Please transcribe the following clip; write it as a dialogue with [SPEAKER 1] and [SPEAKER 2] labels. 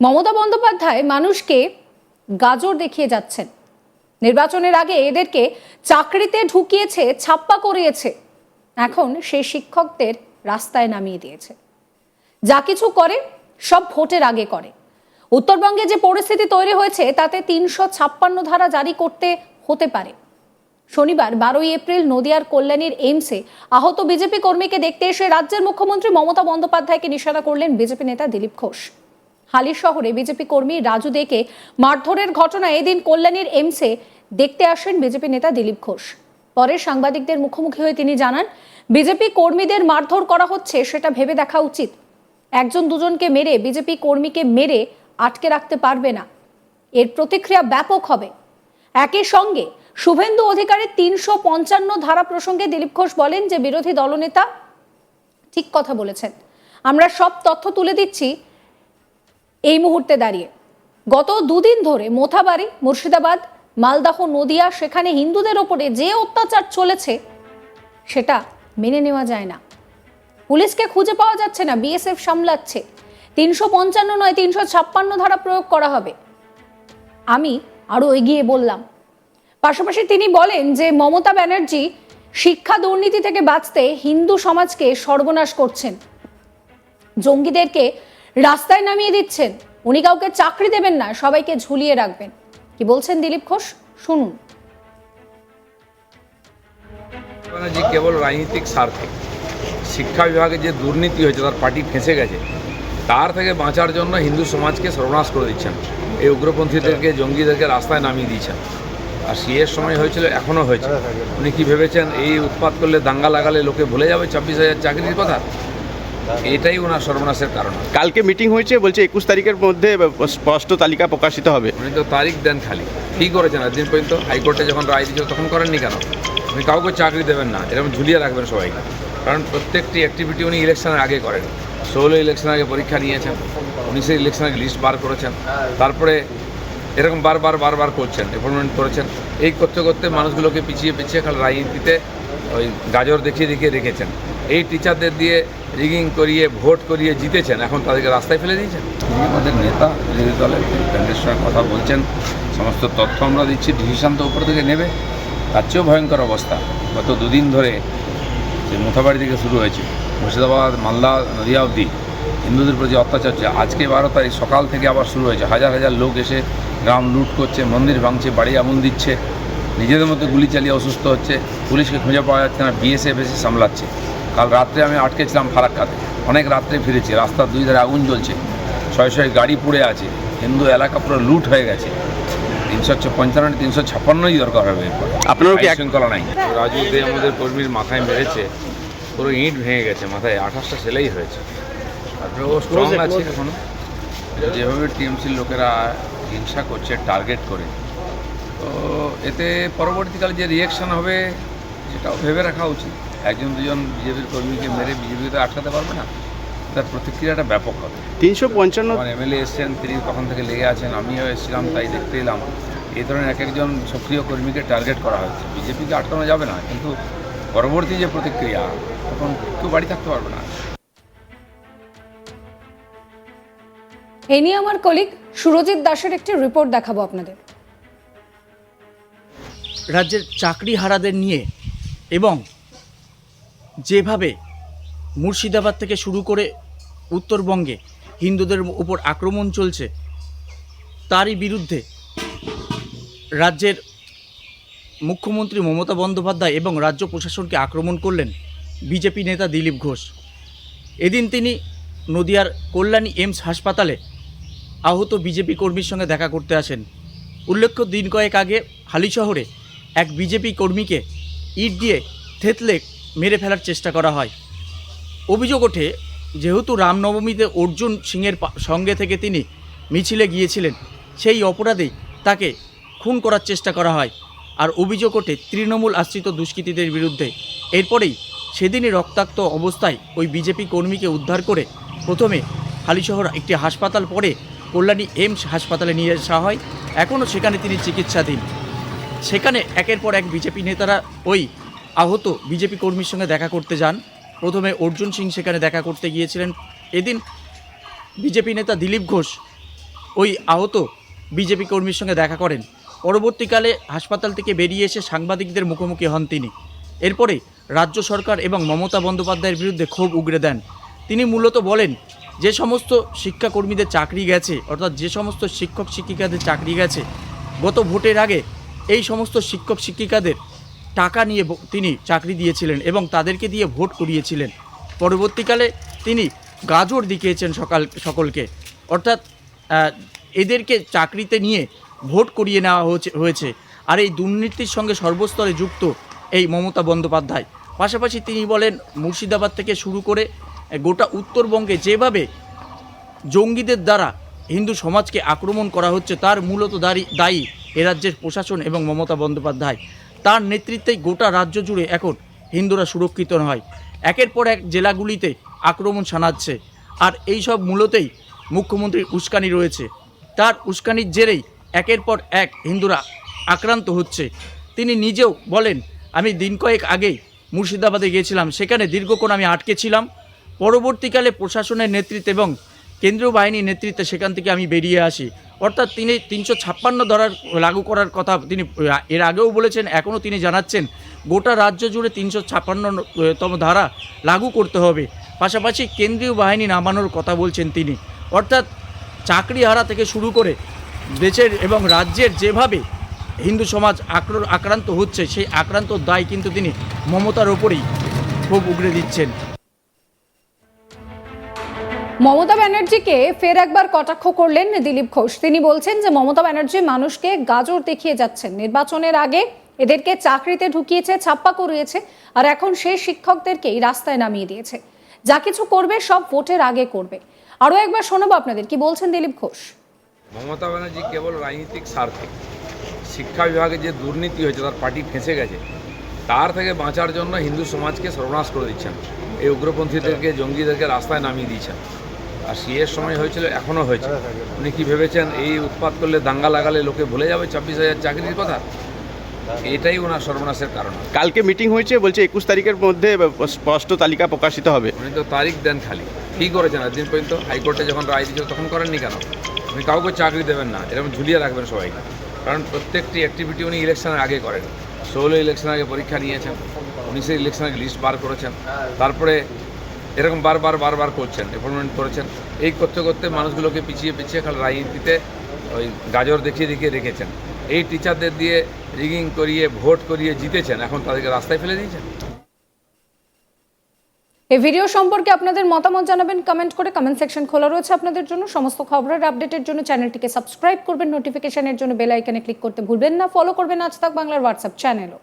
[SPEAKER 1] মমতা বন্দ্যোপাধ্যায় মানুষকে গাজর দেখিয়ে যাচ্ছেন। নির্বাচনের আগে এদেরকে চাকরিতে ঢুকিয়েছে, ছাপ্পা করিয়েছে। এখন সেই শিক্ষকদের রাস্তায় নামিয়ে দিয়েছে। যা কিছু করে, সব ভোটের আগে করে। উত্তরবঙ্গে যে পরিস্থিতি তৈরি হয়েছে, তাতে তিনশো ছাপ্পান্ন ধারা জারি করতে হতে পারে। শনিবার বারোই এপ্রিল নদিয়ার কল্যাণীর এইমসে আহত বিজেপি কর্মীকে দেখতে এসে রাজ্যের মুখ্যমন্ত্রী মমতা বন্দ্যোপাধ্যায়কে নিশানা করলেন বিজেপি নেতা দিলীপ ঘোষ। হালির শহরে বিজেপি কর্মী রাজু দেকে মারধরের ঘটনা এদিন কল্যাণীর এমসে দেখতে আসেন বিজেপি নেতা দিলীপ ঘোষ। পরে সাংবাদিকদের মুখোমুখি হয়ে তিনি জানান, বিজেপি কর্মীদের মারধর করা হচ্ছে, সেটা ভেবে দেখা উচিত। একজন দুজনকে মেরে বিজেপি কর্মীকে মেরে আটকে রাখতে পারবে না। এর প্রতিক্রিয়া ব্যাপক হবে। একই সঙ্গে শুভেন্দু অধিকারের তিনশো পঞ্চান্ন ধারা প্রসঙ্গে দিলীপ ঘোষ বলেন যে, বিরোধী দলনেতা ঠিক কথা বলেছেন। আমরা সব তথ্য তুলে দিচ্ছি এই মুহূর্তে দাঁড়িয়ে। গত দুদিন ধরে মোথাবাড়ি, মুর্শিদাবাদ, মালদাহ, নদিয়া সেখানে হিন্দুদের ওপরে যে অত্যাচার চলেছে, সেটা মেনে নেওয়া যায় না। পুলিশকে খুঁজে পাওয়া যাচ্ছে না, বিএসএফ সামলাচ্ছে। তিনশো পঞ্চান্ন নয় তিনশো ছাপ্পান্ন ধারা প্রয়োগ করা হবে। আমি আরও এগিয়ে বললাম। পাশাপাশি তিনি বলেন যে মমতা ব্যানার্জি শিক্ষা দুর্নীতি থেকে বাঁচতে হিন্দু সমাজকে সর্বনাশ করছেন। জঙ্গিদেরকে রাস্তায় নামিয়ে দিচ্ছেন। উনি কাউকে চাকরি দেবেন না, সবাইকে ঝুলিয়ে রাখবেন। কি বলছেন দিলীপ ঘোষ? শুনুন।
[SPEAKER 2] ব্যানার্জি কেবল রাজনৈতিক স্বার্থে। শিক্ষা বিভাগে যে দুর্নীতি হয়েছে, তার পার্টি ফেঁসে গেছে, তার থেকে বাঁচার জন্য হিন্দু সমাজকে সর্বনাশ করে দিচ্ছেন। এই উগ্রপন্থীদেরকে, জঙ্গিদেরকে রাস্তায় নামিয়ে দিয়েছেন। আর সিএর সময় হয়েছিল, এখনও হয়েছে। উনি কি ভেবেছেন, এই উৎপাত করলে দাঙ্গা লাগালে লোকে ভুলে যাবে ছাব্বিশ হাজার চাকরির কথা? এটাই ওনার সর্বনাশের কারণ।
[SPEAKER 3] কালকে মিটিং হয়েছে বলছে একুশ তারিখের মধ্যে স্পষ্ট তালিকা প্রকাশিত হবে।
[SPEAKER 2] উনি তো তারিখ দেন খালি। কী করেছেন দিন পর্যন্ত? হাইকোর্টে যখন রায় দিয়েছিল তখন করেননি কেন? উনি কাউকে চাকরি দেবেন না এরকম ঝুলিয়ে রাখবেন সবাইকে। কারণ প্রত্যেকটি অ্যাক্টিভিটি উনি ইলেকশনের আগে করেন। ষোলো ইলেকশনের আগে পরীক্ষা নিয়েছেন উনি সেই ইলেকশনের লিস্ট বার করেছেন। তারপরে এরকম বারবার বারবার করছেন ডেভেলপমেন্ট করেছেন। এই করতে করতে মানুষগুলোকে পিছিয়ে পিছিয়ে খালি রাজনীতিতে ওই গাজর দেখিয়ে দেখিয়ে রেখেছেন। এই টিচারদের দিয়ে রিগিং করিয়ে ভোট করিয়ে জিতেছেন। এখন তাদেরকে রাস্তায় ফেলে দিয়েছেন। তিনি আমাদের নেতা বিরোধী দলের কেন্দ্রের সঙ্গে কথা বলছেন, সমস্ত তথ্য আমরা দিচ্ছি ডিসিশন তো উপর থেকে নেবে। তার চেয়েও ভয়ঙ্কর অবস্থা। গত দুদিন ধরে যে মোথাবাড়ি থেকে শুরু হয়েছে, মুর্শিদাবাদ, মালদা, নদিয়া অবধি হিন্দুদের প্রতি অত্যাচার হচ্ছে আজকে বারো তারিখ সকাল থেকে আবার শুরু হয়েছে। হাজার হাজার লোক এসে গ্রাম লুট করছে, মন্দির ভাঙছে, বাড়ি আগুন দিচ্ছে, নিজেদের মধ্যে গুলি চালিয়ে অসুস্থ হচ্ছে, পুলিশকে খুঁজে পাওয়া যাচ্ছে না বিএসএফ এসে সামলাচ্ছে। কাল রাত্রে আমি আটকেছিলাম ফারাক্কাতে। অনেক রাত্রে ফিরেছি রাস্তার দুই ধারে আগুন জ্বলছে ছয় ছয় গাড়ি পুড়ে আছে হিন্দু এলাকা পুরো লুট হয়ে গেছে। তিনশো পঞ্চান্ন তিনশো ছাপ্পান্নই দরকার হবে
[SPEAKER 3] আপনারও কি
[SPEAKER 2] শৃঙ্খলা নাই। রাজু দে আমাদের কর্মীর মাথায় মেরেছে পুরো ইট ভেঙে গেছে মাথায় আঠাশটা সেলাই হয়েছে। তারপরে ও স্ট্রং আছে এখনও। যেভাবে টিএমসির লোকেরা হিংসা করছে টার্গেট করে তো এতে পরবর্তীকালে যে রিয়াকশন হবে সেটাও ভেবে রাখা উচিত। একজন দুজন বিজেপির কর্মীকে মেরে বিজেপিতে আটকাতে পারবে না? তার প্রতিক্রিয়াটা ব্যাপক হবে।
[SPEAKER 3] তিনশো পঞ্চান্ন
[SPEAKER 2] আমার এমএলএ এসছেন তিনি তখন থেকে লেগে আছেন? আমিও এসেছিলাম তাই দেখতে এলাম। এই ধরনের এক একজন সক্রিয় কর্মীকে টার্গেট করা হচ্ছে বিজেপিকে আটকানো যাবে না কিন্তু পরবর্তী যে প্রতিক্রিয়া তখন কেউ বাড়ি থাকতে পারবে না।
[SPEAKER 1] এ নিয়ে আমার কলিগ সুরজিৎ দাসের একটি রিপোর্ট দেখাবো আপনাদের।
[SPEAKER 4] রাজ্যের চাকরি হারাদের নিয়ে এবং যেভাবে মুর্শিদাবাদ থেকে শুরু করে উত্তরবঙ্গে হিন্দুদের উপর আক্রমণ চলছে, তারই বিরুদ্ধে রাজ্যের মুখ্যমন্ত্রী মমতা বন্দ্যোপাধ্যায় এবং রাজ্য প্রশাসনকে আক্রমণ করলেন বিজেপি নেতা দিলীপ ঘোষ। এদিন তিনি নদিয়ার কল্যাণী এমস হাসপাতালে আহত বিজেপি কর্মীর সঙ্গে দেখা করতে আসেন। উল্লেখ্য, দিন কয়েক আগে হালি শহরে এক বিজেপি কর্মীকে ইট দিয়ে থেতলে মেরে ফেলার চেষ্টা করা হয়। অভিযোগ ওঠে, যেহেতু রামনবমীতে অর্জুন সিংয়ের সঙ্গে থেকে তিনি মিছিলে গিয়েছিলেন, সেই অপরাধেই তাকে খুন করার চেষ্টা করা হয়। আর অভিযোগ ওঠে, তৃণমূল আশ্রিত দুষ্কৃতীদের বিরুদ্ধে। এরপরেই সেদিনই রক্তাক্ত অবস্থায় ওই বিজেপি কর্মীকে উদ্ধার করে প্রথমে হালিশহর একটি হাসপাতাল, পরে কল্যাণী এমস হাসপাতালে নিয়ে আসা হয়। এখনও সেখানে তিনি চিকিৎসাধীন। সেখানে একের পর এক বিজেপি নেতারা ওই আহত বিজেপি কর্মীর সঙ্গে দেখা করতে যান। প্রথমে অর্জুন সিং সেখানে দেখা করতে গিয়েছিলেন। এদিন বিজেপি নেতা দিলীপ ঘোষ ওই আহত বিজেপি কর্মীর সঙ্গে দেখা করেন। পরবর্তীকালে হাসপাতাল থেকে বেরিয়ে এসে সাংবাদিকদের মুখোমুখি হন তিনি। এরপরে রাজ্য সরকার এবং মমতা বন্দ্যোপাধ্যায়ের বিরুদ্ধে ক্ষোভ উগরে দেন। তিনি মূলত বলেন, যে সমস্ত শিক্ষাকর্মীদের চাকরি গেছে, অর্থাৎ যে সমস্ত শিক্ষক শিক্ষিকাদের চাকরি গেছে, গত ভোটের আগে এই সমস্ত শিক্ষক শিক্ষিকাদের টাকা নিয়ে তিনি চাকরি দিয়েছিলেন এবং তাদেরকে দিয়ে ভোট করিয়েছিলেন। পরবর্তীকালে তিনি গাজর দেখিয়েছেন সকাল সকলকে। অর্থাৎ এদেরকে চাকরিতে নিয়ে ভোট করিয়ে নেওয়া হয়েছে আর এই দুর্নীতির সঙ্গে সর্বস্তরে যুক্ত এই মমতা বন্দ্যোপাধ্যায়। পাশাপাশি তিনি বলেন, মুর্শিদাবাদ থেকে শুরু করে গোটা উত্তরবঙ্গে যেভাবে জঙ্গিদের দ্বারা হিন্দু সমাজকে আক্রমণ করা হচ্ছে, তার মূলত দায়ী এ রাজ্যের প্রশাসন এবং মমতা বন্দ্যোপাধ্যায়। তার নেতৃত্বেই গোটা রাজ্য জুড়ে এখন হিন্দুরা সুরক্ষিত নয়। একের পর এক জেলাগুলিতে আক্রমণ শানাচ্ছে। আর এই সব মূলতেই মুখ্যমন্ত্রীর উস্কানি রয়েছে। তার উস্কানির জেরেই একের পর এক হিন্দুরা আক্রান্ত হচ্ছে। তিনি নিজেও বলেন, আমি দিন কয়েক আগেই মুর্শিদাবাদে গিয়েছিলাম। সেখানে দীর্ঘক্ষণ আমি আটকে ছিলাম। পরবর্তীকালে প্রশাসনের নেতৃত্বে এবং কেন্দ্রীয় বাহিনীর নেতৃত্বে সেখান থেকে আমি বেরিয়ে আসি। অর্থাৎ তিনি তিনশো ছাপ্পান্ন ধারার লাগু করার কথা তিনি, এর আগেও বলেছেন এখনও তিনি জানাচ্ছেন, গোটা রাজ্য জুড়ে তিনশো ছাপ্পান্নতম ধারা লাগু করতে হবে। পাশাপাশি কেন্দ্রীয় বাহিনী নামানোর কথা বলছেন তিনি। অর্থাৎ চাকরি হারা থেকে শুরু করে দেশের এবং রাজ্যের যেভাবে হিন্দু সমাজ আক্র- আক্রান্ত হচ্ছে, সেই আক্রান্ত দায় কিন্তু তিনি মমতার ওপরেই খুব উগড়ে দিচ্ছেন।
[SPEAKER 1] মমতা ব্যানার্জিকে ফের একবার কটাক্ষ করলেন দিলীপ ঘোষ। তিনি বলছেন যে মমতা ব্যানার্জি মানুষকে গাজর দেখিয়ে যাচ্ছেন। নির্বাচনের আগে এদেরকে চাকরিতে ঢুকিয়েছে, ছাপ্পা করিয়েছে, আর এখন সেই শিক্ষকদেরকেই রাস্তায় নামিয়ে দিয়েছে। যা কিছু করবে, সব ভোটের আগে করবে। আরও একবার শোনাবো আপনাদের, কি বলছেন দিলীপ ঘোষ?
[SPEAKER 2] মমতা ব্যানার্জি কেবল রাজনৈতিক স্বার্থে। শিক্ষা বিভাগে যে দুর্নীতি হয়েছে, তার পার্টি ফেঁসে গেছে, তার থেকে বাঁচার জন্য হিন্দু সমাজকে সর্বনাশ করে দিচ্ছেন। এই উগ্রপন্থীদেরকে, জঙ্গিদেরকে রাস্তায় নামিয়ে দিয়েছেন। আর সিএর সময় হয়েছিল এখনও হয়েছে। উনি কি ভেবেছেন এই উৎপাত করলে দাঙ্গা লাগালে লোকে ভুলে যাবে ছাব্বিশ হাজার চাকরির কথা? এটাই ওনার সর্বনাশের কারণ।
[SPEAKER 3] কালকে মিটিং হয়েছে বলছে একুশ তারিখের মধ্যে স্পষ্ট তালিকা প্রকাশিত হবে।
[SPEAKER 2] উনি তো তারিখ দেন খালি। কী করেছেন দিন পর্যন্ত? হাইকোর্টে যখন রায় দিয়েছিল তখন করেননি কেন? উনি কাউকে চাকরি দেবেন না এরকম ঝুলিয়ে রাখবেন সবাইকে। কারণ প্রত্যেকটি অ্যাক্টিভিটি উনি ইলেকশনের আগে করেন। ষোলো ইলেকশনের আগে পরীক্ষা নিয়েছেন। উনিশের ইলেকশনের লিস্ট বার করেছেন। তারপরে এরকম বারবার বারবার করছেন ডেভেলপমেন্ট করেছেন। এই করতে করতে মানুষগুলোকে পিছিয়ে পিছিয়ে খালি রাজনীতিতে ওই গাজর দেখিয়ে দেখিয়ে রেখেছেন। এই টিচারদের দিয়ে রিগিং করিয়ে ভোট করিয়ে জিতেছেন, এখন তাদেরকে রাস্তায় ফেলে দিয়েছেন।
[SPEAKER 1] এই ভিডিও সম্পর্কে আপনাদের মতামত জানাবেন কমেন্ট করে কমেন্ট সেকশন খোলা রয়েছে আপনাদের জন্য। সমস্ত খবরের আপডেটের জন্য চ্যানেলটিকে সাবস্ক্রাইব করবেন নোটিফিকেশনের জন্য বেল আইকনে ক্লিক করতে ভুলবেন না। ফলো করবেন আজ তাক বাংলার হোয়াটসঅ্যাপ চ্যানেলও